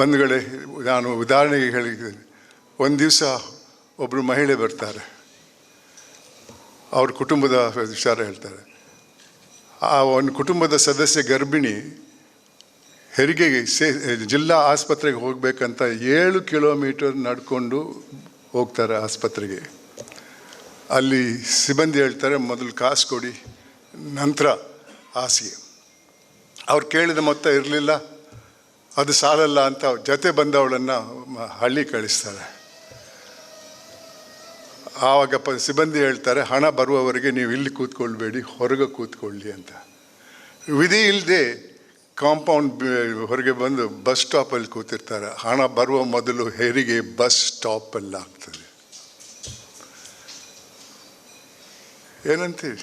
ಬಂಧುಗಳೇ, ನಾನು ಉದಾಹರಣೆಗೆ ಹೇಳಿದ್ದೇನೆ. ಒಂದು ದಿವಸ ಒಬ್ಬರು ಮಹಿಳೆ ಬರ್ತಾರೆ. ಅವ್ರ ಕುಟುಂಬದ ವಿಚಾರ ಹೇಳ್ತಾರೆ. ಆ ಒಂದು ಕುಟುಂಬದ ಸದಸ್ಯ ಗರ್ಭಿಣಿ ಹೆರಿಗೆಗೆ ಸೇ, ಜಿಲ್ಲಾ ಆಸ್ಪತ್ರೆಗೆ ಹೋಗಬೇಕಂತ ಏಳು ಕಿಲೋಮೀಟರ್ ನಡ್ಕೊಂಡು ಹೋಗ್ತಾರೆ ಆಸ್ಪತ್ರೆಗೆ. ಅಲ್ಲಿ ಸಿಬ್ಬಂದಿ ಹೇಳ್ತಾರೆ, ಮೊದಲು ಕಾಸು ಕೊಡಿ, ನಂತರ ಹಾಸಿಗೆ ಅವ್ರು ಕೇಳಿದ ಮೊತ್ತ ಇರಲಿಲ್ಲ. ಅದು ಸಾಲಲ್ಲ ಅಂತ ಜೊತೆ ಬಂದವಳನ್ನು ಹಳ್ಳಿ ಕಳಿಸ್ತಾರೆ. ಆವಾಗ ಪ ಸಿಬ್ಬಂದಿ ಹೇಳ್ತಾರೆ, ಹಣ ಬರುವವರೆಗೆ ನೀವು ಇಲ್ಲಿ ಕೂತ್ಕೊಳ್ಬೇಡಿ, ಹೊರಗೆ ಕೂತ್ಕೊಳ್ಳಿ ಅಂತ. ವಿಧಿ ಇಲ್ಲದೆ ಕಾಂಪೌಂಡ್ ಹೊರಗೆ ಬಂದು ಬಸ್ ಸ್ಟಾಪಲ್ಲಿ ಕೂತಿರ್ತಾರೆ. ಹಣ ಬರುವ ಮೊದಲು ಹೆರಿಗೆ ಬಸ್ ಸ್ಟಾಪಲ್ಲಿ ಆಗ್ತದೆ. ಏನಂತೀವಿ